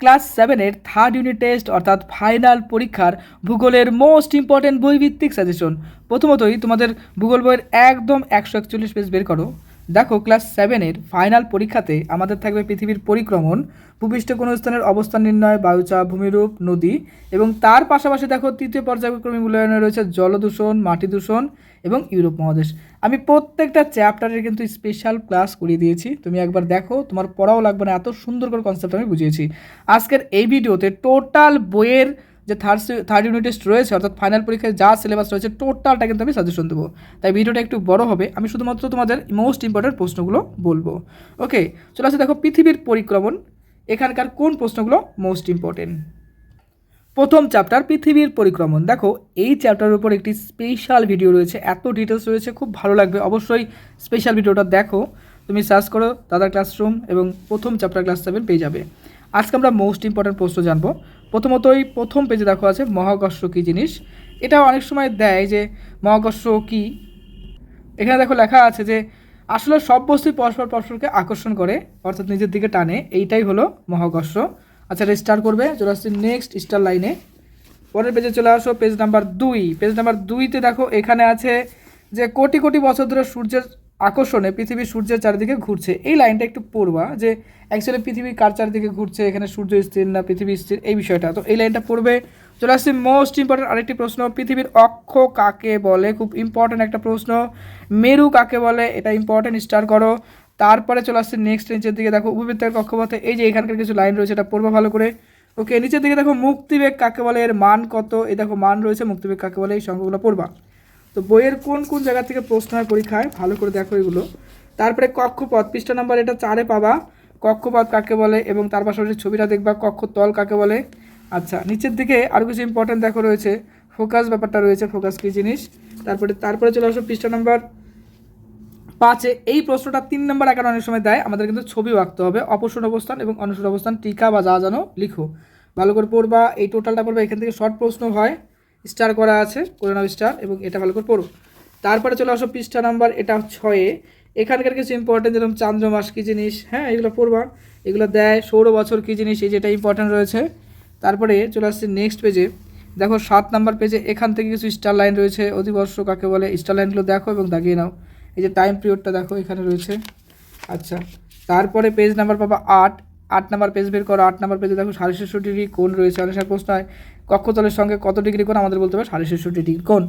Class সেভেনের third unit test অর্থাৎ final পরীক্ষার ভূগোলের মোস্ট ইম্পর্টেন্ট বইভিত্তিক সাজেশন প্রথমতই তোমাদের ভূগোল বইয়ের একদম একশো একচল্লিশ পেজ বের করো। দেখো ক্লাস সেভেনের ফাইনাল পরীক্ষাতে আমাদের থাকবে পৃথিবীর পরিক্রমণ, ভূপৃষ্ঠ কোনো স্থানের অবস্থান নির্ণয় বায়ুচা ভূমিরূপ, নদী এবং তার পাশাপাশি দেখো, তৃতীয় পর্যায়ক্রমী মূল্যায়নে রয়েছে জলদূষণ, মাটি দূষণ এবং ইউরোপ মহাদেশ। আমি প্রত্যেকটা চ্যাপ্টারের কিন্তু স্পেশাল ক্লাস করিয়ে দিয়েছি। তুমি একবার দেখো, তোমার পড়াও লাগবে না, এত সুন্দর করে কনসেপ্ট আমি বুঝিয়েছি। আজকের এই ভিডিওতে টোটাল বইয়ের যে থার্ড থার্ড ইউনিট টেস্ট রয়েছে, অর্থাৎ ফাইনাল পরীক্ষায় যা সিলেবাস রয়েছে টোটালটা কিন্তু আমি সাজেশন দেবো। তাই ভিডিওটা একটু বড় হবে। আমি শুধুমাত্র তোমাদের মোস্ট ইম্পর্টেন্ট প্রশ্নগুলো বলব। ওকে চলে আসে দেখো পৃথিবীর পরিক্রমণ। এখানকার কোন প্রশ্নগুলো মোস্ট ইম্পর্টেন্ট প্রথম চ্যাপ্টার পৃথিবীর পরিক্রমণ। দেখো, এই চ্যাপ্টারের উপর একটি স্পেশাল ভিডিও রয়েছে। এত ডিটেলস রয়েছে, খুব ভালো লাগবে। অবশ্যই স্পেশাল ভিডিওটা দেখো। তুমি সার্চ করো দাদা ক্লাসরুম এবং প্রথম চ্যাপ্টার ক্লাস সেভেন পেয়ে যাবে। আজকে আমরা মোস্ট ইম্পর্ট্যান্ট প্রশ্ন জানব। প্রথমতই প্রথম পেজে দেখো আছে মহাকর্ষ কী জিনিস। এটা অনেক সময় দেয় যে মহাকর্ষ কী। এখানে দেখো লেখা আছে যে আসলে সব বস্তুই পরস্পর পরস্পরকে আকর্ষণ করে, অর্থাৎ নিজের দিকে টানে, এইটাই হলো মহাকর্ষ। আচ্ছা এটা স্টার করবে, চলে আসছি নেক্সট স্টার লাইনে পরের পেজে চলে আসো পেজ নাম্বার দুই। পেজ নাম্বার দুইতে দেখো এখানে আছে যে কোটি কোটি বছর ধরে সূর্যের আকর্ষণে পৃথিবী সূর্যের চারিদিকে ঘুরছে। এই লাইনটা একটু পড়বা যে অ্যাকচুয়ালি পৃথিবী কার চারিদিকে ঘুরছে, এখানে সূর্য স্থির না পৃথিবী স্থির, এই বিষয়টা। তো এই লাইনটা পড়বে। চলে আসছি মোস্ট ইম্পর্টেন্ট আরেকটি প্রশ্ন, পৃথিবীর অক্ষ কাকে বলে? খুব ইম্পর্টেন্ট একটা প্রশ্ন। মেরু কাকে বলে? এটা ইম্পর্টেন্ট স্টার করো। তারপরে চলে আসছে নেক্সট নিচের দিকে দেখো, উপবৃত্তের কক্ষপথে, এই যে এখানকার কিছু লাইন রয়েছে, এটা পড়বা ভালো করে। ওকে নিচের দিকে দেখো, মুক্তিবেগ কাকে বলে? এর মান কত? এই দেখো, মান রয়েছে, মুক্তিবেগ কাকে বলে? এই সংখ্যাগুলো পড়বা। তো বইয়ের কোন কোন জায়গা থেকে প্রশ্ন হয় পরীক্ষায়, ভালো করে দেখো এগুলো। তারপরে কক্ষপথ, পৃষ্ঠা নাম্বার এটা চারে পাবা। কক্ষপথ কাকে বলে এবং তার পাশাপাশি ছবিটা দেখবা, কক্ষ তল কাকে বলে। আচ্ছা নিচের দিকে আরও কিছু ইম্পর্টেন্ট দেখো রয়েছে। ফোকাস ব্যাপারটা রয়েছে, ফোকাস কী জিনিস? তারপরে তারপরে চলে আসো পৃষ্ঠা নাম্বার পাঁচে। এই প্রশ্নটা তিন নম্বর আকারে অনেক সময় দেয়। আমাদের কিন্তু ছবিও আঁকতে হবে। অপসর অবস্থান এবং অনসর অবস্থান, টিকা বা যা যেন লিখো। ভালো করে পড়বা। এই টোটালটা পড়বা। এখান থেকে শর্ট প্রশ্ন হয়। স্টার করা আছে করে নাও স্টার এবং এটা ভালো করে পড়ো। তারপরে চলে আসো পৃষ্ঠা নাম্বার এটা ছয়ে। এখানকার কিছু ইম্পর্টেন্ট যেরকম চান্দ্র মাস কী জিনিস হ্যাঁ এগুলো পড়বা। এগুলো দেয় সৌর বছর কী জিনিস, এই যেটা ইম্পর্টেন্ট রয়েছে। তারপরে চলে আসছে নেক্সট পেজে দেখো, সাত নাম্বার পেজে এখান থেকে কিছু স্টার লাইন রয়েছে, অধিবর্ষ কাকে বলে স্টার লাইনগুলো দেখো এবং দাগিয়ে নাও। এই যে টাইম পিরিয়ডটা দেখো, এখানে রয়েছে। আচ্ছা তারপরে পেজ নাম্বার পাবা আট। আট নাম্বার পেজ বের করো, আট নাম্বার পেজে দেখো সাড়ে ছেষট্টি ডিগ্রি কোন রয়েছে অনেক প্রশ্ন হয়, কক্ষতলের সঙ্গে কত ডিগ্রি কোন আমাদের বলতে হবে সাড়ে ছেষট্টি ডিগ্রি কোন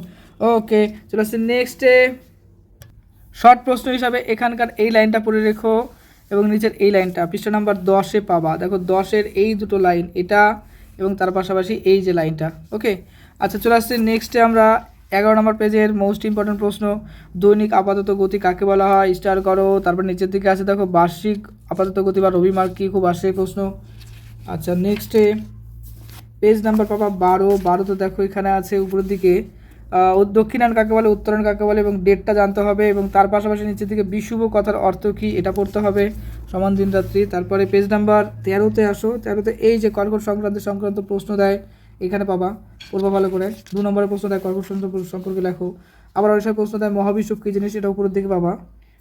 ওকে চলে আসছে নেক্সটে শর্ট প্রশ্ন হিসাবে এখানকার এই লাইনটা পড়ে রেখো এবং নিচের এই লাইনটা, পৃষ্ঠা নাম্বার দশে পাবা। দেখো দশের এই দুটো লাইন, এটা এবং তার পাশাপাশি এই যে লাইনটা। ওকে আচ্ছা চলে আসছে নেক্সটে আমরা এগারো নম্বর পেজের মোস্ট ইম্পর্টেন্ট প্রশ্ন, দৈনিক আপাতত গতি কাকে বলা হয়? স্টার করো, তারপর নিচের দিকে আছে, দেখো, বার্ষিক আপাতত গতি বা রবি মার্ক কী? খুব বার্ষিক প্রশ্ন। আচ্ছা নেক্সটে পেজ নাম্বার পাবা বারো। বারোতে দেখো এখানে আছে উপরের দিকে। দক্ষিণায়ন কাকে বলে, উত্তরায়ণ কাকে বলে, এবং ডেটটা জানতে হবে, এবং তার পাশাপাশি নিচের দিকে বিশুভ কথার অর্থ কী, এটা পড়তে হবে। সমান দিন রাত্রি। তারপরে পেজ নাম্বার তেরোতে আসো। তেরোতে এই যে কর্কট সংক্রান্ত সংক্রান্ত প্রশ্ন দেয় এখানে পাবা। পড়বা ভালো করে। দু নম্বরের প্রশ্ন দেয় কর্কট সম্পর্কে লেখো। আবার অনেক প্রশ্ন দেয় মহাবিষুব কী জিনিস? এটা উপরের দিকে পাবা।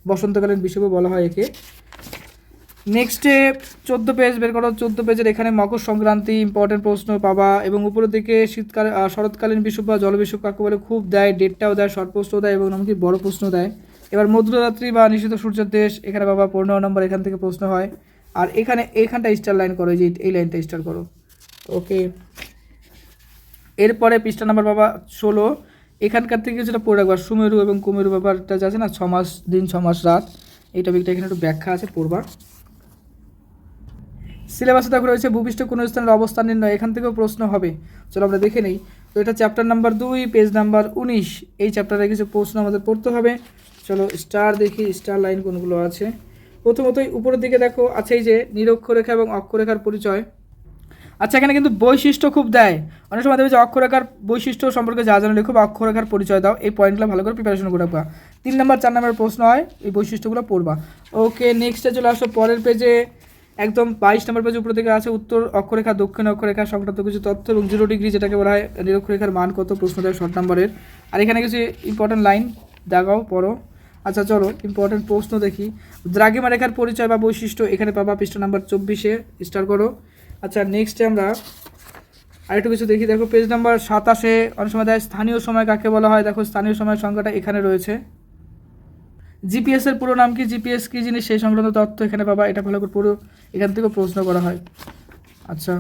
বসন্তকালীন বিষুব বলা হয় একে। নেক্সটে চোদ্দ পেজ বের করো। চোদ্দ পেজের এখানে মকর সংক্রান্তি ইম্পর্টেন্ট প্রশ্ন পাবা এবং উপরের দিকে শীতকাল শরৎকালীন বিষুব বা জলবিষুব কাকে বলে খুব দেয় ডেটটাও দেয় শর্ট প্রশ্ন দেয় এবং এমনকি বড় প্রশ্ন দেয়। এবার মধ্যরাত্রি বা নিষিদ্ধ সূর্যের দেশ, এখানে বাবা পনেরো নম্বর, এখান থেকে প্রশ্ন হয়। আর এখানে এইখানটা স্টার লাইন করো যে এই লাইনটা স্টার করো। ওকে এরপরে পৃষ্ঠা নাম্বার বাবা ষোলো। এখানকার থেকে যেটা পড়ে রাখবা, সুমেরু এবং কুমেরু ব্যাপারটা আছে না, ছ মাস দিন, ছ মাস রাত, এই টপিকটা এখানে একটু ব্যাখ্যা আছে পড়বার সিলেবাসে দেখো রয়েছে, ভূপৃষ্ঠ কোনো স্থানের অবস্থান নির্ণয়, এখান থেকেও প্রশ্ন হবে। চলো আমরা দেখে নেই। তো এটা চ্যাপ্টার নাম্বার দুই পেজ নাম্বার উনিশ। এই চ্যাপ্টারে কিছু প্রশ্ন আমাদের পড়তে হবে। চলো স্টার দেখি স্টার লাইন কোনগুলো আছে। প্রথমতই উপরের দিকে দেখো, আছে এই যে নিরক্ষরেখা এবং অক্ষরেখার পরিচয়। আচ্ছা এখানে কিন্তু বৈশিষ্ট্য খুব দেয়। অনেক সময় দেবে যে অক্ষরেখার বৈশিষ্ট্য সম্পর্কে যা জানো লেখো বা অক্ষরেখার পরিচয় দাও, এই পয়েন্টগুলো ভালো করে প্রিপারেশন করে রাখবা। তিন নম্বর, চার নাম্বার প্রশ্ন হয়, এই বৈশিষ্ট্যগুলো পড়বা। ওকে নেক্সটে চলে আসো, পরের পেজে একদম বাইশ নম্বর পেজে উপর দিকে আছে উত্তর, অক্ষরেখা, দক্ষিণ অক্ষরেখা, সংক্রান্ত কিছু তথ্য এবং জিরো ডিগ্রি যেটাকে বলা হয় নিরক্ষরেখার মান কত, প্রশ্ন দেয় শর্ট নাম্বারের আর এখানে কিছু ইম্পর্টেন্ট লাইন দেখাও পড়ো। আচ্ছা চলো ইম্পর্টেন্ট প্রশ্ন দেখি। দ্রাগিমা রেখার পরিচয় বা বৈশিষ্ট্য এখানে পাবা পৃষ্ঠা নাম্বার চব্বিশে স্টার করো। আচ্ছা নেক্সটে আমরা আরেকটু কিছু দেখি। দেখো পেজ নাম্বার সাতাশে অনেক সময় দেয়, স্থানীয় সময় কাকে বলা হয়? দেখো, স্থানীয় সময়ের সংখ্যাটা এখানে রয়েছে। জিপিএসের পুরো নাম কি? জিপিএস কি জিনিস? সেই সংক্রান্ত তথ্য এখানে পাবা। এটা ভালো করে পুরো এখান থেকে প্রশ্ন করা হয়। আচ্ছা।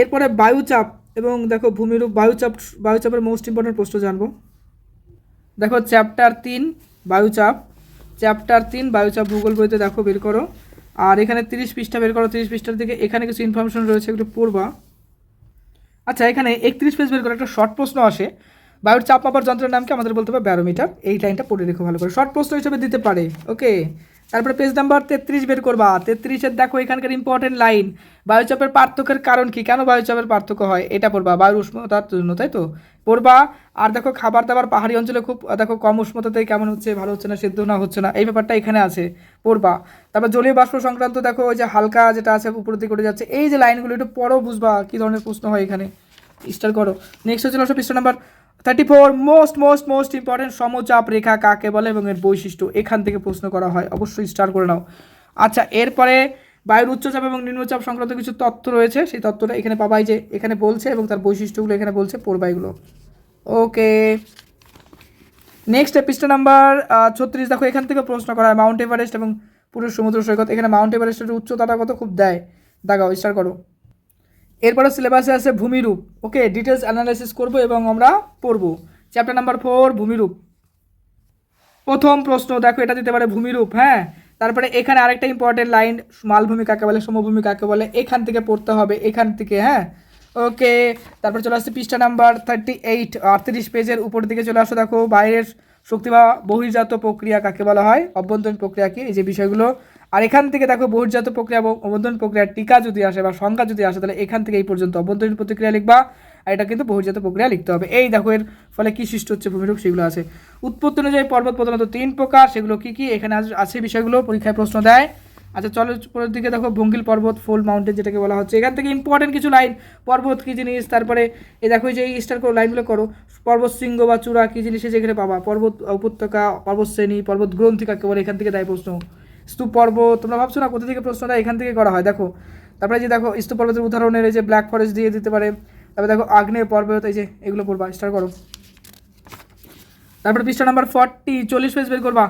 এরপরে বায়ুচাপ এবং দেখো, ভূমিরূপ, বায়ুচাপ, বায়ুচাপের মোস্ট ইম্পর্টেন্ট প্রশ্ন জানব। দেখো চ্যাপ্টার তিন, বায়ুচাপ। চ্যাপ্টার তিন, বায়ুচাপ ভূগোল বইতে দেখো, বের করো। আর এখানে তিরিশ পৃষ্ঠা বের করো, তিরিশ পৃষ্ঠার দিকে এখানে কিছু ইনফরমেশন রয়েছে, একটু পড়বা। আচ্ছা এখানে একত্রিশ পেজ বের করে একটা শর্ট প্রশ্ন আসে। বায়ুর চাপ মাপার যন্ত্রের নামকে আমাদের বলতে হবে ব্যারোমিটার এই লাইনটা পড়ে রেখো ভালো করে। শর্ট প্রশ্ন হিসেবে দিতে পারে। ওকে তারপরে পেজ নাম্বার তেত্রিশ বের করবা। তেত্রিশের দেখো এখানকার ইম্পর্টেন্ট লাইন বায়ুচাপের পার্থক্যের কারণ কি? কেন বায়ুচাপের পার্থক্য হয়? এটা পড়বা। বায়ুর উষ্ণতার জন্য, তাই তো? পড়বা। আর দেখো খাবার দাবার পাহাড়ি অঞ্চলে খুব, দেখো কম উষ্ণতাতে কেমন হচ্ছে, ভালো হচ্ছে না, সিদ্ধ না, হচ্ছে না, এই ব্যাপারটা এখানে আছে। পড়বা। তারপর জলীয় বাষ্প সংক্রান্ত দেখো, ওই যে হালকা যেটা আছে উপর দিকে উঠে যাচ্ছে। এই যে লাইনগুলো একটু পড়ো, বুঝবা কী ধরনের প্রশ্ন হয় এখানে। স্টার করো। নেক্সট হচ্ছে আসো পৃষ্ঠা number thirty four most most most important সমচাপ রেখা কাকে বলে এবং এর বৈশিষ্ট্য? এখান থেকে প্রশ্ন করা হয়। অবশ্যই স্টার করে নাও। আচ্ছা এরপরে বায়ুর উচ্চচাপ এবং নিম্নচাপ সংক্রান্ত কিছু তথ্য রয়েছে। সেই তথ্যটা এখানে পাবাই যে, এখানে বলছে এবং তার বৈশিষ্ট্যগুলো এখানে বলছে পড়বাইগুলো ওকে নেক্সট পৃষ্ঠা নাম্বার ছত্রিশ। দেখো, এখান থেকে প্রশ্ন করা হয়। মাউন্ট এভারেস্ট এবং পুরো সমুদ্র সৈকত। এখানে মাউন্ট এভারেস্টের উচ্চতাটা কত? খুব দেয়। দাগাও স্টার করো। এরপরে সিলেবাসে আছে ভূমিরূপ। ওকে ডিটেলস অ্যানালাইসিস করব এবং আমরা পড়ব। চ্যাপ্টার নাম্বার ফোর ভূমিরূপ। প্রথম প্রশ্ন, দেখো এটা দিতে পারে ভূমিরূপ হ্যাঁ? তারপরে এখানে আরেকটা ইম্পর্টেন্ট লাইন মালভূমি কাকে বলে, সমভূমি কাকে বলে, এখান থেকে পড়তে হবে, এখান থেকে হ্যাঁ? ওকে তারপর চলে আসছে পৃষ্ঠা নাম্বার থার্টি এইট আটত্রিশ পেজের উপর দিকে চলে আসো, দেখো, বাইরের শক্তি বা বহির্জাত প্রক্রিয়া কাকে বলা হয়, অভ্যন্তরীণ প্রক্রিয়া কি, এই যে বিষয়গুলো আর এখান থেকে দেখো বহির্জাত প্রক্রিয়া এবং অভ্যন্তরীণ প্রক্রিয়ার টিকা যদি আসে বা সংখ্যা যদি আসে, তাহলে এখান থেকে এই পর্যন্ত অভ্যন্তরীণ প্রতিক্রিয়া লিখবা। আর এটা কিন্তু বহির্জাত প্রক্রিয়া লিখতে হবে। এই দেখো এর ফলে কী সৃষ্টি হচ্ছে, ভূমিরূপ সেগুলো আছে। উৎপত্তি অনুযায়ী পর্বত প্রধানত তিন প্রকার, সেগুলো কি কি? এখানে আছে বিষয়গুলো, পরীক্ষায় প্রশ্ন দেয়। আচ্ছা চলো পরের দিকে দেখো, ভঙ্গিল পর্বত, ফুল, মাউন্টেন যেটাকে বলা হচ্ছে। এখান থেকে ইম্পর্টেন্ট কিছু লাইন পর্বত কী জিনিস? তারপরে এই দেখো যে এই স্টার করে লাইনগুলো করো। পর্বত শৃঙ্গ বা চূড়া কী জিনিস যেখানে পাবা? পর্বত উপত্যকা, পর্বত শ্রেণি, পর্বত গ্রন্থি কাকে বলে এখান থেকে দেয় প্রশ্ন। স্তূপ পর্বত তোমরা ভাবছ না কোথা থেকে প্রশ্নটা এখান থেকে করা হয়? দেখো, তারপরে যে দেখো স্তূপ পর্বতের উদাহরণের এই যে ব্ল্যাক ফরেস্ট দিয়ে দিতে পারে, তারপরে দেখো আগ্নেয় পর্বত, এই যে এগুলো পড়বা স্টার করো। তারপরে পৃষ্ঠা নাম্বার ফর্টি চল্লিশ পেজ বের করবা।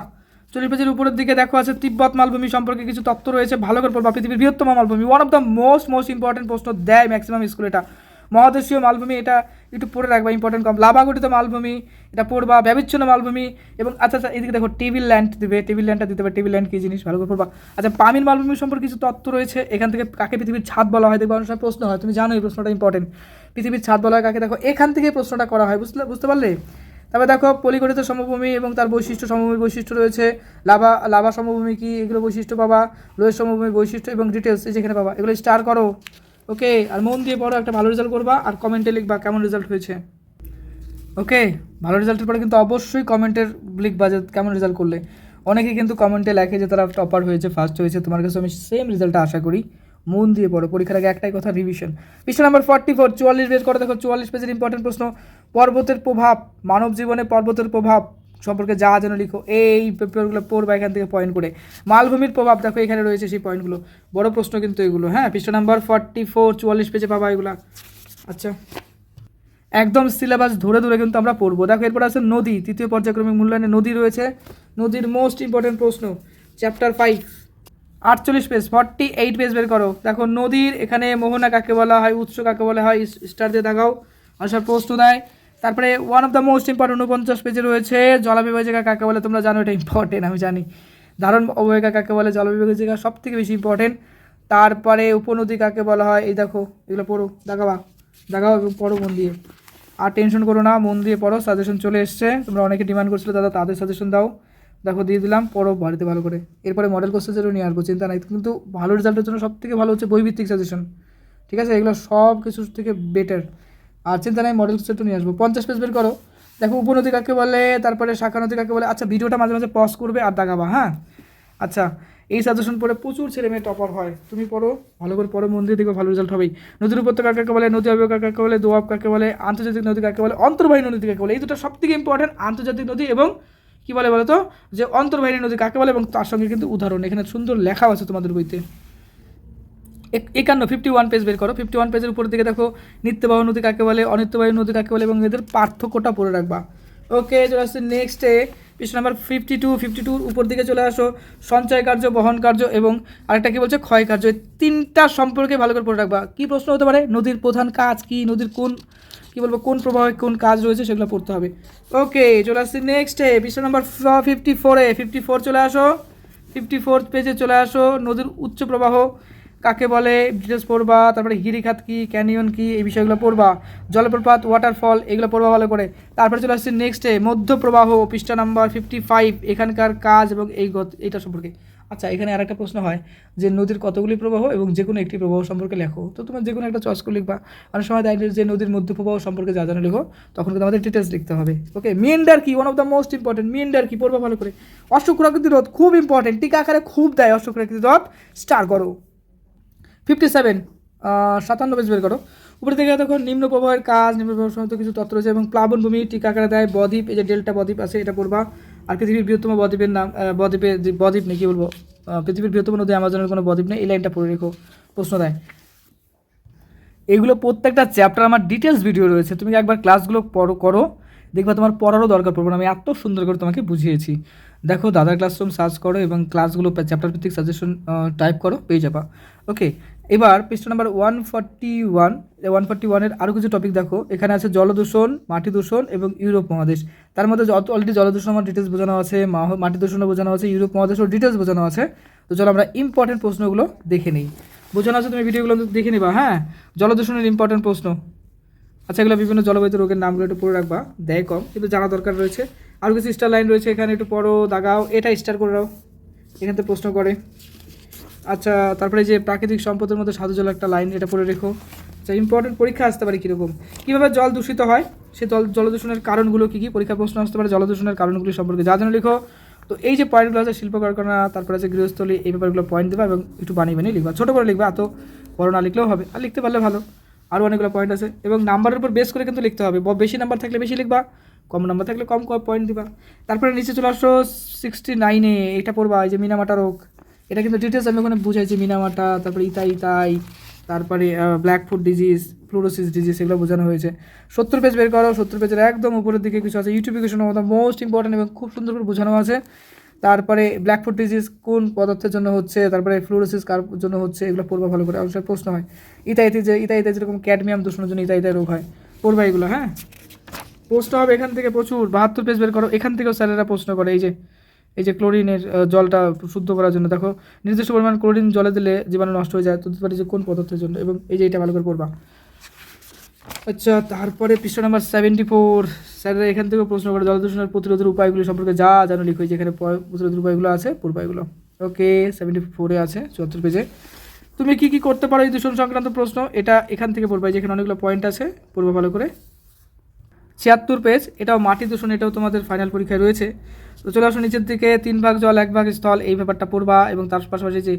চল্লিশ পেজের উপরের দিকে দেখো আছে তিব্বত মালভূমি সম্পর্কে কিছু তথ্য রয়েছে, ভালো করে পড়বা, পৃথিবীর বৃহত্তম মালভূমি one of the most most important প্রশ্ন দেয় ম্যাক্সিমাম স্কুল এটা। মহাদেশীয় মালভূমি, এটা একটু পড়ে রাখবা ইম্পর্টেন্ট কম। লাভা গঠিত মালভূমি, এটা পড়বা, ব্যবিচ্ছন্ন মালভূমি, এবং আচ্ছা আচ্ছা এদিকে দেখো টেবিল ল্যান্ড দিবে টেবিল ল্যান্ডটা দিতে পারে টেবিল ল্যান্ড কী জিনিস, ভালো করে পড়বা। আচ্ছা পামির মালভূমি সম্পর্কে কিছু তথ্য রয়েছে, এখান থেকে কাকে পৃথিবীর ছাদ বলা হয়, দেখবা, অনেক প্রশ্ন হয়, তুমি জানো এই প্রশ্নটা ইম্পর্টেন্ট পৃথিবীর ছাদ বলা হয় কাকে, দেখো, এখান থেকে প্রশ্নটা করা হয় বুঝতে বুঝতে পারলে? তারপরে দেখো, পলিগঠিত সমভূমি এবং তার বৈশিষ্ট্য সমভূমি বৈশিষ্ট্য রয়েছে, লাভা লাভা সমভূমি কি, এগুলো বৈশিষ্ট্য পাবা, লোহের সমভূমি বৈশিষ্ট্য এবং ডিটেলস এই যেখানে পাবা, এগুলো স্টার করো। ওকে, আর মন দিয়ে পড়ো, একটা ভালো রেজাল্ট করবা, আর কমেন্টে লিখবা কেমন রেজাল্ট হয়েছে। ওকে, ভালো রেজাল্টের পরে কিন্তু অবশ্যই কমেন্টের লিখবা যে কেমন রেজাল্ট করলে। অনেকে কিন্তু কমেন্টে লেখে যে তারা টপার হয়েছে ফার্স্ট হয়েছে, তোমার কাছে আমি সেম রেজাল্টটা আশা করি। মন দিয়ে পড়ো, পরীক্ষার আগে একটাই কথা রিভিশন পৃষ্ঠা নাম্বার ফর্টি ফোর চুয়াল্লিশ পেজ করে, দেখো চুয়াল্লিশ পেজের ইম্পর্টেন্ট প্রশ্ন। পর্বতের প্রভাব, মানব জীবনে পর্বতের প্রভাব। সম্পর্কে যা যেন লিখো, এই পেপারগুলো পড়বা এখান থেকে পয়েন্ট করে। মালভূমির প্রভাব দেখো, এখানে রয়েছে সেই পয়েন্টগুলো বড় প্রশ্ন কিন্তু এগুলো হ্যাঁ? পৃষ্ঠা নাম্বার ফর্টি ফোর চুয়াল্লিশ পেজে পাবা এগুলো। আচ্ছা। একদম সিলেবাস ধরে ধরে কিন্তু আমরা পড়ব। দেখো, এরপর আছে নদী, তৃতীয় পর্যায়ক্রমিক মূল্যায়নে নদী রয়েছে। নদীর মোস্ট ইম্পর্টেন্ট প্রশ্ন চ্যাপ্টার ফাইভ আটচল্লিশ পেজ ফর্টি এইট পেজ বের করো। দেখো, নদীর এখানে মোহনা কাকে বলা হয়, উৎস কাকে বলা হয় স্টার দিয়ে দেখাও। আসার প্রশ্ন দেয়। তারপরে one of the most important উনপঞ্চাশ পেজে রয়েছে জলবিভাজিকা কাকে বলে তোমরা জানো, এটা ইম্পর্টেন্ট আমি জানি। ধারণ অবহিকা কাকে বলে জলবিভাজিকা সব থেকে বেশি ইম্পর্টেন্ট তারপরে উপনদী কাকে বলা হয়, এই দেখো, এগুলো পড়ো, দেখাবা, দেখাও এবং পড়ো মন দিয়ে। আর টেনশন করো না, মন দিয়ে পড়ো সাজেশন চলে এসছে। তোমরা অনেকে ডিমান্ড করছিলে, দাদা, তাদের সাজেশন দাও। দেখো, দিয়ে দিলাম, পড়ো, বাড়িতে ভালো করে। এরপরে মডেল কোর্সেসেরও নিয়ে আসব, চিন্তা নাই, কিন্তু ভালো রেজাল্টের জন্য সব থেকে ভালো হচ্ছে বইভিত্তিক সাজেশন ঠিক আছে, এগুলো সব কিছুর থেকে বেটার আর চিন্তা নাই মডেল কোর্সেরটা নিয়ে আসব। পঞ্চাশ পেজ বের করো। দেখো উপনদী কাকে বলে, তারপরে শাখা নদী কাকে বলে। আচ্ছা ভিডিওটা মাঝে মাঝে পজ করবে আর দাগাবা হ্যাঁ? আচ্ছা এই সাজেশন পড়ে প্রচুর ছেলে মেয়ে টপার হয়। তুমি পড়ো, ভালো করে পড়ো মন্দির দিয়ে দেখো, ভালো রেজাল্ট হবেই। নদীর উপত্যকা কাকে বলে, নদী অবয়ব কাকে বলে, দোয়াব কাকে বলে, আন্তর্জাতিক নদী কাকে বলে, অন্তর্বাহী নদী কাকে বলে, এই দুটো সব থেকে ইম্পর্টেন্ট আন্তর্জাতিক নদী এবং কী বলে বলো তো যে অন্তর্বাহিনী নদী কাকে বলে এবং তার সঙ্গে কিন্তু উদাহরণ। এখানে সুন্দর লেখা আছে তোমাদের বইতে। একান্ন ফিফটি ওয়ান পেজ বের করো। ফিফটি ওয়ান পেজের উপর দিকে দেখো নিত্যবাহু নদী কাকে বলে অনিত্যবাহু নদী কাকে বলে, এবং এদের পার্থক্যটা পড়ে রাখবা। ওকে চলে আসছে নেক্সটে পৃষ্ঠ নাম্বার ফিফটি টু ফিফটি টুর উপর দিকে চলে আসো। সঞ্চয় কার্য, বহন কার্য, এবং আরেকটা কি বলছে, ক্ষয় কার্য। এই তিনটা সম্পর্কে ভালো করে পড়ে রাখবা। কী প্রশ্ন হতে পারে? নদীর প্রধান কাজ কি? নদীর কোন, কি বলব, কোন প্রভাবে কোন কাজ রয়েছে, সেগুলো পড়তে হবে। ওকে চলে আসছি নেক্সটে পৃষ্ঠ নাম্বার ফিফটি ফোরে ফিফটি ফোর চলে আসো। ফিফটি ফোর্থ পেজে চলে আসো, নদীর উচ্চ প্রবাহ। কাকে বলে ডিটেলস পড়বা, তারপরে গিরিখাত কি ক্যানিয়ন কি, এই বিষয়গুলো পড়বা, জলপ্রপাত ওয়াটারফল এগুলো পড়বা ভালো করে। তারপরে চলে আসছে নেক্সটে মধ্যপ্রবাহ, পৃষ্ঠা নাম্বার ফিফটি ফাইভ এখানকার কাজ এবং এই এইটা সম্পর্কে। আচ্ছা এখানে আর একটা প্রশ্ন হয় যে নদীর কতগুলি প্রবাহ এবং যে কোনো একটি প্রবাহ সম্পর্কে লেখো। তো তোমার যে কোনো একটা চয়েস করে লিখবা। অনেক সময় দেয় যে নদীর মধ্য প্রবাহ সম্পর্কে যা জানো লিখো, তখন কিন্তু আমাদের ডিটেলস লিখতে হবে। ওকে মেন্ডার কি? One of the most important meander কি? পড়বা ভালো করে। অশোক অশ্বক্রাকৃতি রথ, খুব ইম্পর্টেন্ট টিকা আকারে খুব দেয় অশোক অশ্বক্রাকৃতি রথ। স্টার করো। ফিফটি সেভেন সাতান্ন পেজ বের করো। উপরে থেকে দেখো, নিম্ন প্রবাহের কাজ, নিম্ন প্রবাহের সমস্ত কিছু তত্ত্ব রয়েছে এবং প্লাবনভূমি টিকা আকারে দেয়, বদ্বীপ, এই যে ডেল্টা বদ্বীপ আছে, এটা পড়বা। আর পৃথিবীর বৃহত্তম বদ্বীপের নাম যে বদ্বীপ নেই, কী বলব? পৃথিবীর বৃহত্তম নদী আমাজনের কোনো বদ্বীপ নেই, এই লাইনটা পড়ে রেখো, প্রশ্ন দেয়। এগুলো প্রত্যেকটা চ্যাপ্টার আমার ডিটেলস ভিডিও রয়েছে, তুমি একবার ক্লাসগুলো পড়ো, করো, দেখবা তোমার পড়ারও দরকার পড়বে না, আমি এত সুন্দর করে তোমাকে বুঝিয়েছি। দেখো, দাদার ক্লাসরুম সার্চ করো এবং ক্লাসগুলো চ্যাপ্টার ভিত্তিক সাজেশন টাইপ করো, পেয়ে যাবা। ওকে এবার পৃষ্ঠ number one forty one one forty ওয়ানের আরও কিছু টপিক দেখো। এখানে আছে জলদূষণ মাটি দূষণ এবং ইউরোপ মহাদেশ। তার মধ্যে যত অলরেডি জলদূষণ আমার ডিটেলস বোঝানো আছে মাটি দূষণও বোঝানো আছে, ইউরোপ মহাদেশও ডিটেলস বোঝানো আছে। তো চলো আমরা ইম্পর্টেন্ট প্রশ্নগুলো দেখে নিই। বোঝানো আছে তুমি ভিডিওগুলো দেখে নিবা হ্যাঁ? জলদূষণের ইম্পর্টেন্ট প্রশ্ন। আচ্ছা এগুলো বিভিন্ন জলবায়ু রোগের নামগুলো একটু পড়ে রাখবা। দেয় কম, কিন্তু জানা দরকার রয়েছে। আরও কিছু স্টার লাইন রয়েছে, এখানে একটু পড়ো, দাগাও, এটা স্টার করে দাও। এখান থেকে প্রশ্ন করে। আচ্ছা তারপরে যে প্রাকৃতিক সম্পদের মধ্যে সাধু জল একটা লাইন এটা পড়ে রেখো। আচ্ছা ইম্পর্টেন্ট পরীক্ষা আসতে পারে কীরকম? কীভাবে জল দূষিত হয়? সে জল জলদূষণের কারণগুলো কী কী? পরীক্ষা প্রশ্ন আসতে পারে জলদূষণের কারণগুলি সম্পর্কে। যা যেন লিখো। তো এই যে পয়েন্টগুলো আছে শিল্প কারখানা তারপরে আছে গৃহস্থলী, এই ব্যাপারগুলো পয়েন্ট দেবা এবং একটু বানিয়ে বানিয়ে লিখবা। ছোটো করে লিখবা, এত বড় না লিখলেও হবে। আর লিখতে পারলে ভালো। আরও অনেকগুলো পয়েন্ট আছে। এবং নাম্বারের উপর বেস করে কিন্তু লিখতে হবে। বেশি নাম্বার থাকলে বেশি লিখবা। কম নাম্বার থাকলে কম পয়েন্ট দিবা। তারপরে নিচে চলে আসো সিক্সটি নাইনে এটা পড়বা, এই যে মিনামাটা রোগ। এটা কিন্তু ডিটেলস আমি ওখানে বুঝাইছি মিনামাটা, তারপরে ইতাই ইতাই, তারপরে black foot disease fluorosis disease এগুলো বোঝানো হয়েছে। সত্তর পেজ বের করো, সত্তর পেজের একদম উপরের দিকে কিছু আছে। ইউটিউবিকেশনের মতো মোস্ট ইম্পর্টেন্ট এবং খুব সুন্দর করে বোঝানো আছে। তারপরে ব্ল্যাক ফুড ডিজিজ কোন পদার্থের জন্য হচ্ছে, তারপরে ফ্লোরোসিস কার জন্য হচ্ছে, এগুলো পড়বা ভালো করে। অবশ্যই প্রশ্ন হয় ইতাইতে যে ইতা ইতাইতে যেরকম ক্যাডমিয়াম দূষণের জন্য ইতা ইতাইতে রোগ হয়, পড়বা এগুলো হ্যাঁ? প্রশ্ন হবে এখান থেকে প্রচুর। বাহাত্তর পেজ বের করো, এখান থেকেও স্যারেরা প্রশ্ন করে, এই যে এই যে ক্লোরিনের জলটা শুদ্ধ করার জন্য, দেখো, নির্দিষ্ট পরিমাণ ক্লোরিন জলে দিলে জীবাণু নষ্ট হয়ে যায়, তো পারি যে কোন পদার্থের জন্য, এবং এই যে এটা ভালো করে পড়বা। আচ্ছা তারপরে পৃষ্ঠ নাম্বার সেভেন্টি ফোর স্যারেরা এখান থেকেও প্রশ্ন করে, জল দূষণের প্রতিরোধের উপায়গুলি সম্পর্কে যা জানো লিখো যেখানে প্রতিরোধের উপায়গুলো আছে উপায়গুলো ওকে সেভেন্টি ফোরে আছে, চুয়াত্তর পেজে। তুমি কি কি করতে পারো এই দূষণ সংক্রান্ত প্রশ্ন? এটা এখান থেকে পড়বা যেখানে অনেকগুলো পয়েন্ট আছে, পড়বা ভালো করে। ছিয়াত্তর পেজ, এটাও মাটি দূষণ, এটাও তোমাদের ফাইনাল পরীক্ষায় রয়েছে। তো চলে আসো নিচের দিকে, তিন ভাগ জল, এক ভাগ স্থল, এই ব্যাপারটা পড়বা এবং তার পাশাপাশি যে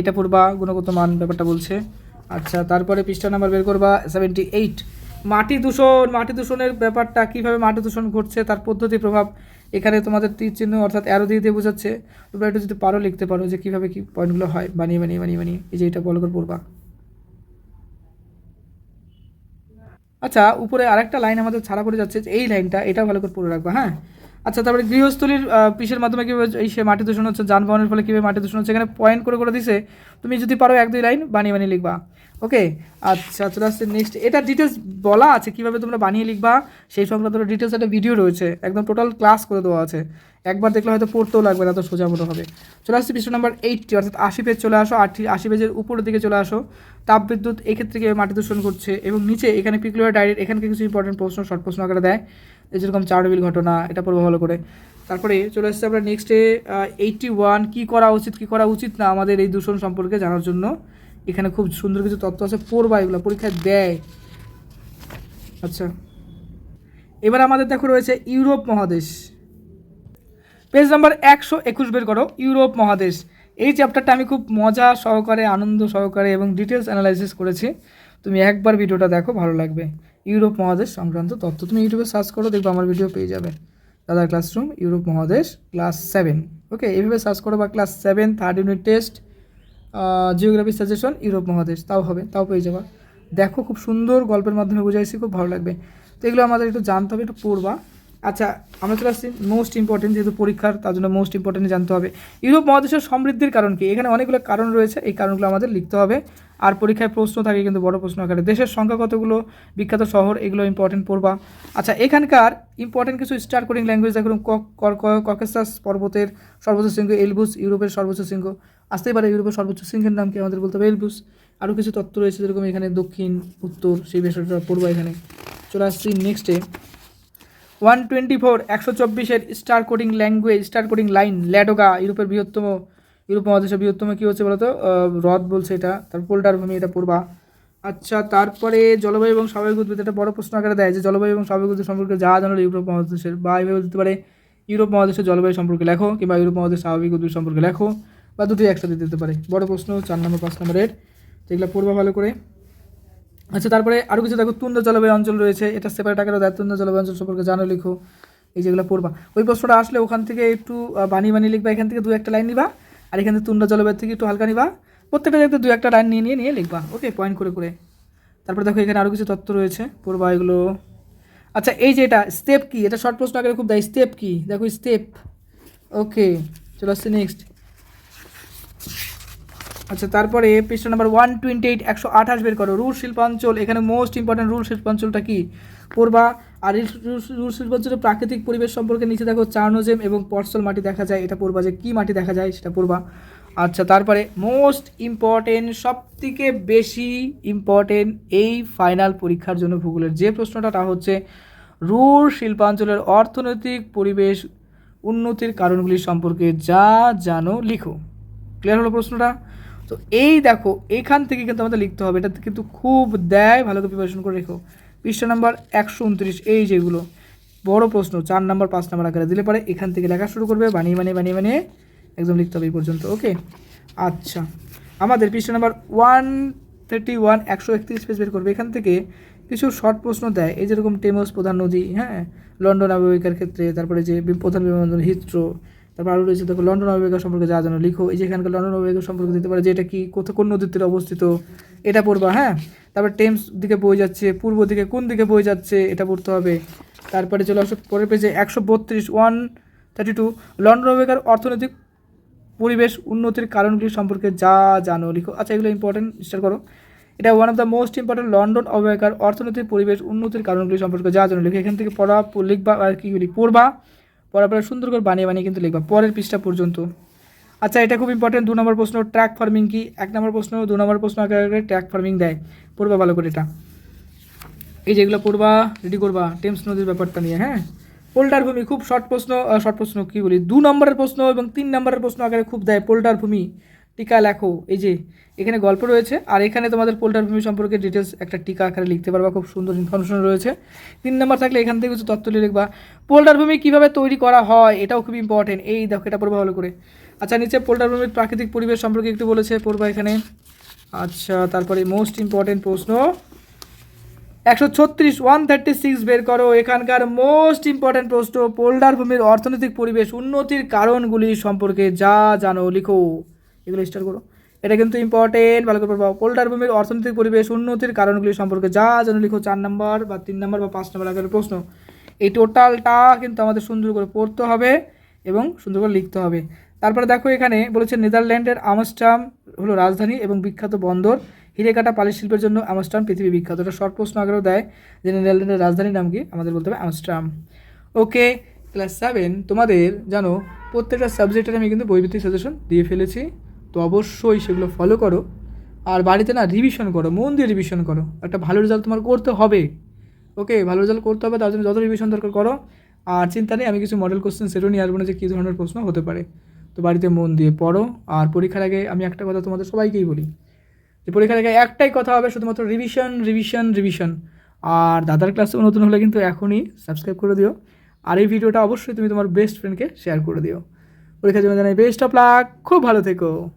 এটা পড়বা, গুণগত মান ব্যাপারটা বলছে। আচ্ছা তারপরে পৃষ্ঠা নাম্বার বের করবা সেভেন্টি এইট মাটি দূষণ, মাটি দূষণের ব্যাপারটা, কীভাবে মাটি দূষণ ঘটছে, তার পদ্ধতি প্রভাব এখানে তোমাদের তীর চিহ্ন অর্থাৎ অ্যারো দিয়ে দিয়ে বোঝাচ্ছে। তোমরা একটু যদি পারো লিখতে পারো যে কীভাবে কী পয়েন্টগুলো হয়। বানিয়ে বানিয়ে বানিয়ে বানিয়ে, এই যে এটা ভালো করে পড়বা। আচ্ছা উপরে আরেকটা লাইন আমাদের ছাড়া পড়ে যাচ্ছে এই লাইনটা এটা ভালো করে পড়ে রাখবা হ্যাঁ? আচ্ছা তারপরে গৃহস্থলীর পিসের মাধ্যমে কীভাবে এই সে মাটি দূষণ হচ্ছে, যানবাহনের ফলে কীভাবে মাটি দূষণ হচ্ছে, এখানে পয়েন্ট করে করে দিছে। তুমি যদি পারো এক দুই লাইন বানিয়ে বানিয়ে লিখবা। ওকে আচ্ছা চলে আসছে নেক্সট এটা ডিটেলস বলা আছে, কীভাবে তোমরা বানিয়ে লিখবা, সেই সংক্রান্ত ডিটেলস একটা ভিডিও রয়েছে, একদম টোটাল ক্লাস করে দেওয়া আছে। একবার দেখলে হয়তো পড়তেও লাগবে না তো সোজা মতো হবে। চলে আসছে পৃষ্ঠ নাম্বার এইটটি অর্থাৎ আশি পেজ চলে আসো আশি আশি পেজের উপরের দিকে চলে আসো। তাপবিদ্যুৎ এক্ষেত্রে কীভাবে মাটি দূষণ করছে, এবং নিচে এখানে পিকুলার ডায়েরির এখানে কিছু ইম্পর্টেন্ট প্রশ্ন শর্ট প্রশ্ন আকারে দেয়। যেরকম চারবিল ঘটনা, এটা পড়ব ভালো করে। তারপরে চলে আসছে আমরা নেক্সটে এইটটি ওয়ান কী করা উচিত, কী করা উচিত না আমাদের এই দূষণ সম্পর্কে জানার জন্য। এখানে খুব সুন্দর কিছু তথ্য আছে, পড়বা এগুলো, পরীক্ষায় দেয়। আচ্ছা। এবার আমাদের দেখো রয়েছে ইউরোপ মহাদেশ। পেজ নাম্বার একশো একুশ বের করো, ইউরোপ মহাদেশ। এই চ্যাপ্টারটা আমি খুব মজা সহকারে, আনন্দ সহকারে এবং ডিটেলস অ্যানালাইসিস করেছি। তুমি একবার ভিডিওটা দেখো, ভালো লাগবে। ইউরোপ মহাদেশ সংক্রান্ত তথ্য তুমি ইউটিউবে সার্চ করো, দেখবে আমার ভিডিও পেয়ে যাবে। দাদা ক্লাসরুম ইউরোপ মহাদেশ ক্লাস সেভেন ওকে এইভাবে সার্চ করো বা class seven third unit test geography suggestion Europe মহাদেশ, তাও হবে, তাও পেয়ে যাবা। দেখো, খুব সুন্দর গল্পের মাধ্যমে বুঝাইছি, খুব ভালো লাগবে। তো এগুলো আমাদের একটু জানতে হবে, একটু পড়বা। আচ্ছা আমরা চলে আসছি মোস্ট ইম্পর্টেন্ট যেহেতু পরীক্ষার, তার জন্য মোস্ট ইম্পর্টেন্ট জানতে হবে। ইউরোপ মহাদেশের সমৃদ্ধির কারণ কি? এখানে অনেকগুলো কারণ রয়েছে, এই কারণগুলো আমাদের লিখতে হবে। আর পরীক্ষায় প্রশ্ন থাকে, কিন্তু বড় প্রশ্ন আকারে। দেশের সংখ্যা কতগুলো? বিখ্যাত শহর, এগুলো ইম্পর্টেন্ট পড়বা। আচ্ছা এখানকার ইম্পর্টেন্ট কিছু স্টার কোডিং ল্যাঙ্গুয়েজ দেখুন ককেসাস পর্বতের সর্বোচ্চ শৃঙ্গ, এলবুস, ইউরোপের সর্বোচ্চ শৃঙ্গ। আসতেই পারে ইউরোপের সর্বোচ্চ শৃঙ্গের নাম কি আমাদের বলতে হবে? এলবুস আরও কিছু তত্ত্ব রয়েছে যেরকম এখানে দক্ষিণ, উত্তর, সেই বিষয়টা পড়বা এখানে। চলে আসছি নেক্সটে ওয়ান টোয়েন্টি ফোর একশো চব্বিশের star coding language star coding line Ladoga, ইউরোপের বৃহত্তম, ইউরোপ মহাদেশের বৃহত্তম কী হচ্ছে বলতো? হ্রদ বলছে এটা। তার পোল্ডার ভূমি, এটা পড়বা আচ্ছা তারপরে জলবায়ু এবং স্বাভাবিক উদ্ভিদ, এটা বড় প্রশ্ন আকারে দেয় যে জলবায়ু এবং স্বাভাবিক উদ্ভিদ সম্পর্কে যা জানো ইউরোপ মহাদেশের বা এভাবে দিতে পারে, ইউরোপ মহাদেশের জলবায়ু সম্পর্কে লেখো কিংবা ইউরোপ মহাদেশের স্বাভাবিক উদ্ভিদ সম্পর্কে লেখো। বা দুটোই একসাথে দিতে পারে। বড় প্রশ্ন, চার নম্বর, পাঁচ নম্বরের তো এগুলো পড়বা ভালো করে। আচ্ছা তারপরে আরও কিছু দেখো। তুন্দ্র জলবায়ু অঞ্চল রয়েছে। এটা সেপারেট আকারে দেয়। তুন্দ্র জলবায়ু অঞ্চল সম্পর্কে জানো, লিখো। এই যেগুলো পড়বা। ওই প্রশ্নটা আসলে ওখান থেকে একটু বানিয়ে বানিয়ে লিখবা। এখান থেকে দু একটা লাইন নিবা। আর এখান থেকে তুন্দ্র জলবায়ু থেকে একটু হালকা নিবা। প্রত্যেকটা জায়গাতে দু একটা লাইন নিয়ে নিয়ে নিয়ে লিখবা। ওকে পয়েন্ট করে করে। তারপরে দেখো, এখানে আরও কিছু তথ্য রয়েছে। পড়বা এগুলো। আচ্ছা এই যে এটা স্টেপ কি? এটা শর্ট প্রশ্ন আকারে খুব দেয়। স্টেপ কি? দেখো স্টেপ ওকে, চলে আসছে নেক্সট আচ্ছা তারপরে পৃষ্ঠা নাম্বার ওয়ান টোয়েন্টি এইট একশো আঠাশ বের করো। রুল শিল্পাঞ্চল এখানে মোস্ট ইম্পর্টেন্ট রুল শিল্পাঞ্চলটা কি? পড়বা। আর রুল- রুল শিল্পাঞ্চলের প্রাকৃতিক পরিবেশ সম্পর্কে নিচে দেখো, চার্নোজেম এবং পর্সল মাটি দেখা যায়। এটা পড়বা যে কী মাটি দেখা যায়, সেটা পড়বা। আচ্ছা তারপরে মোস্ট ইম্পর্টেন্ট সবথেকে বেশি ইম্পর্টেন্ট এই ফাইনাল পরীক্ষার জন্য ভূগোলের যে প্রশ্নটা, তা হচ্ছে রুর শিল্পাঞ্চলের অর্থনৈতিক পরিবেশ উন্নতির কারণগুলি সম্পর্কে যা জানো, লিখো। ক্লিয়ার হলো প্রশ্নটা? তো এই দেখো, এখান থেকে কিন্তু আমাদের লিখতে হবে। এটা কিন্তু খুব দেয়, ভালো করে প্রিপারেশন করে রেখো। পৃষ্ঠা নাম্বার একশো উনত্রিশ, এই যেগুলো বড় প্রশ্ন, চার নাম্বার, পাঁচ নাম্বার আকারে দিলে পরে, এখান থেকে লেখা শুরু করবে, বানিয়ে বানিয়ে বানিয়ে বানিয়ে একদম লিখতে হবে এই পর্যন্ত ওকে আচ্ছা আমাদের পৃষ্ঠা নাম্বার ওয়ান থার্টি ওয়ান, একশো একত্রিশ পেজ বের করবে। এখান থেকে কিছু শর্ট প্রশ্ন দেয়, এই যেরকম টেমস প্রধান নদী হ্যাঁ? লন্ডন আবহাওয়িকার ক্ষেত্রে, তারপরে যে প্রধান বিমানবন্দর হিথ্রো তারপর আরও রয়েছে দেখো লন্ডন অববাহিকা সম্পর্কে যা জানো লিখো। এই যে এখানকার লন্ডন অববাহিকা সম্পর্কে দিতে পারে যে এটা কি কোথাও কোন নদীর তীরে অবস্থিত? এটা পড়বা হ্যাঁ? তারপর টেমস দিকে বয়ে যাচ্ছে, পূর্ব দিকে কোন দিকে বয়ে যাচ্ছে, এটা পড়তে হবে। তারপরে চলে আসো পরের পেজে একশো বত্রিশ ওয়ান থার্টি টু লন্ডন অববাহিকার অর্থনৈতিক পরিবেশ উন্নতির কারণগুলি সম্পর্কে যা জানো লিখো। আচ্ছা এগুলো ইম্পর্টেন্ট স্টার্ট করো। এটা one of the most important London অববাহিকার অর্থনৈতিক পরিবেশ উন্নতির কারণগুলি সম্পর্কে যা জানো লিখো। এখান থেকে পড়া, লিখবা আর কি পড়বা। পড়ার পরে সুন্দর করে বানিয়ে বানিয়ে কিন্তু লিখবা, পরের পৃষ্ঠা পর্যন্ত। আচ্ছা এটা খুব ইম্পর্টেন্ট দু নম্বর প্রশ্ন ট্র্যাক ফার্মিং কি? এক নম্বর প্রশ্ন, দু নম্বর প্রশ্ন আগে আগে ট্র্যাক ফার্মিং দেয়। পড়বা ভালো করে এটা। এই যেগুলো পড়বা রেডি করবা টেমস নদীর ব্যাপারটা নিয়ে হ্যাঁ? পোল্টার ভূমি, খুব শর্ট প্রশ্ন শর্ট প্রশ্ন কী বলি? দু নম্বরের প্রশ্ন এবং তিন নম্বরের প্রশ্ন আকারে খুব দেয়, পোল্টার ভূমি। টিকা লেখো। এই যে, এখানে গল্প রয়েছে। আর এখানে তোমাদের পোল্টার ভূমি সম্পর্কে ডিটেলস একটা টিকা আকারে লিখতে পারবা। খুব সুন্দর ইনফরমেশন রয়েছে। তিন নম্বর থাকলে এখান থেকে কিছু তথ্য লিখে লিখবা। পোল্টার ভূমি কীভাবে তৈরি করা হয়, এটাও খুব ইম্পর্টেন্ট এই দেখো, এটা পড়বা ভালো করে। আচ্ছা নিচে পোল্টার ভূমির প্রাকৃতিক পরিবেশ সম্পর্কে একটু বলেছে, পড়বা এখানে। আচ্ছা তারপরে মোস্ট ইম্পর্টেন্ট প্রশ্ন। একশো ছত্রিশ ওয়ান থার্টি সিক্স বের করো। এখানকার মোস্ট ইম্পর্ট্যান্ট প্রশ্ন পোল্ডার ভূমির অর্থনৈতিক পরিবেশ উন্নতির কারণগুলি সম্পর্কে যা জানো, লিখো। এগুলো স্টার্ট করো। এটা কিন্তু ইম্পর্টেন্ট ভালো করে পড়বা। পোল্ডার ভূমির অর্থনৈতিক পরিবেশ, উন্নতির কারণগুলি সম্পর্কে যা যেন লিখো, চার নম্বর বা তিন নম্বর বা পাঁচ নম্বর আগের প্রশ্ন। এই টোটালটা কিন্তু আমাদের সুন্দর করে পড়তে হবে এবং সুন্দর করে লিখতে হবে। তারপরে দেখো এখানে বলেছে, নেদারল্যান্ডের আমস্টাম হলো রাজধানী এবং বিখ্যাত বন্দর। হিরেকাটা পালিশ শিল্পের জন্য আমস্টাম পৃথিবী বিখ্যাত। এটা শর্ট প্রশ্ন আগেও দেয় যে নেদারল্যান্ডের রাজধানীর নাম কি? আমাদের বলতে হবে আমস্টাম ওকে ক্লাস সেভেন তোমাদের জানো, প্রত্যেকটা সাবজেক্টের আমি কিন্তু বইভিত্তিক সাজেশন দিয়ে ফেলেছি। তো অবশ্যই সেগুলো ফলো করো। আর বাড়িতে না রিভিশন করো, মন দিয়ে রিভিশন করো। একটা ভালো রেজাল্ট তোমার করতে হবে। ওকে ভালো রেজাল্ট করতে হবে, তার জন্য যত রিভিশন দরকার করো। আর চিন্তা নেই, আমি কিছু মডেল কোশ্চেন সেটাও নিয়ে আসব না যে কী ধরনের প্রশ্ন হতে পারে। তো বাড়িতে মন দিয়ে পড়ো। আর পরীক্ষার আগে আমি একটা কথা তোমাদের সবাইকেই বলি। যে পরীক্ষার আগে একটাই কথা হবে, শুধুমাত্র রিভিশন রিভিশন রিভিশন আর দাদার ক্লাসে নতুন হলে কিন্তু এখনই সাবস্ক্রাইব করে দিও। আর এই ভিডিওটা অবশ্যই তুমি তোমার বেস্ট ফ্রেন্ডকে শেয়ার করে দিও। পরীক্ষার জন্য জানাই বেস্ট অফ লাক খুব ভালো থেকো।